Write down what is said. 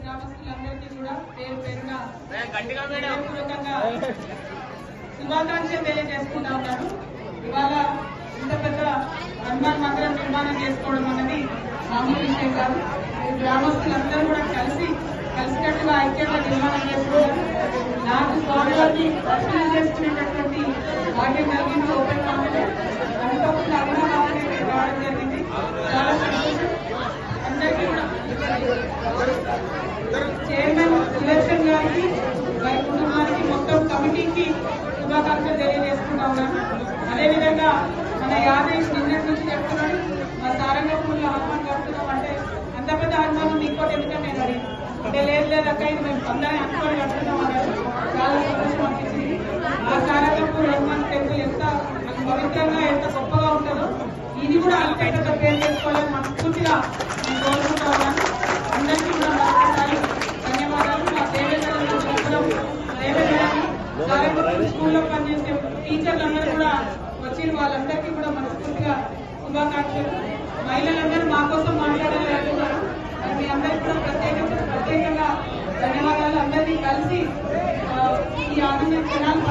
గ్రామస్తులందరికీ కూడా పేరు పేరుగా శుభాకాంక్షలు ఇంత పెద్ద హనుమాన్ మందిరం నిర్మాణం చేసుకోవడం అన్నది మామూలు గ్రామస్తులందరూ కూడా కలిసి కలిసికట్టుగా ఐక్యంగా నిర్మాణం చేసుకున్నారు నాకు స్వామివారిని దర్శనం చేసుకునేటటువంటి భాగ్యం కలిగింది. చైర్మన్ సుదర్శన్ గారికి వారి కుటుంబానికి మొత్తం కమిటీకి శుభాకాంక్షలు తెలియజేసుకుంటా ఉన్నాను అదేవిధంగా మన యాదేశ్ నిన్నటి నుంచి చెప్తున్నాడు మా సారంగపూర్లో హనుమాన్ కడుతున్నాం అంటే అంత పెద్ద హనుమాన్ ఇంకోటి ఎందుకంటే నేను అడిగి అంటే లేదు లేదు అక్క ఇది మేము అందరం అనుకోని కడుతున్నాం అన్నారు. చాలా సంతోషం అనిపించింది. మా సారంగపూర్ హనుమాన్ టెంపుల్ ఎంత పవిత్రంగా ఎంత గొప్పగా ఉంటుందో ఇది కూడా అంతే పెద్ద పేరు చేసుకోవాలని మనస్ఫూర్తిగా నేను కోరుకుంటా స్కూల్లో పనిచేసే టీచర్లందరూ కూడా వచ్చిన వాళ్ళందరికీ కూడా మనస్ఫూర్తిగా శుభాకాంక్షలు. మహిళలందరూ మా కోసం మాట్లాడాలని అంటున్నారు మీ అందరికీ కూడా ప్రత్యేకంగా ప్రత్యేకంగా ధన్యవాదాలు. అందరినీ కలిసి ఈ ఆనందం క్షణాలు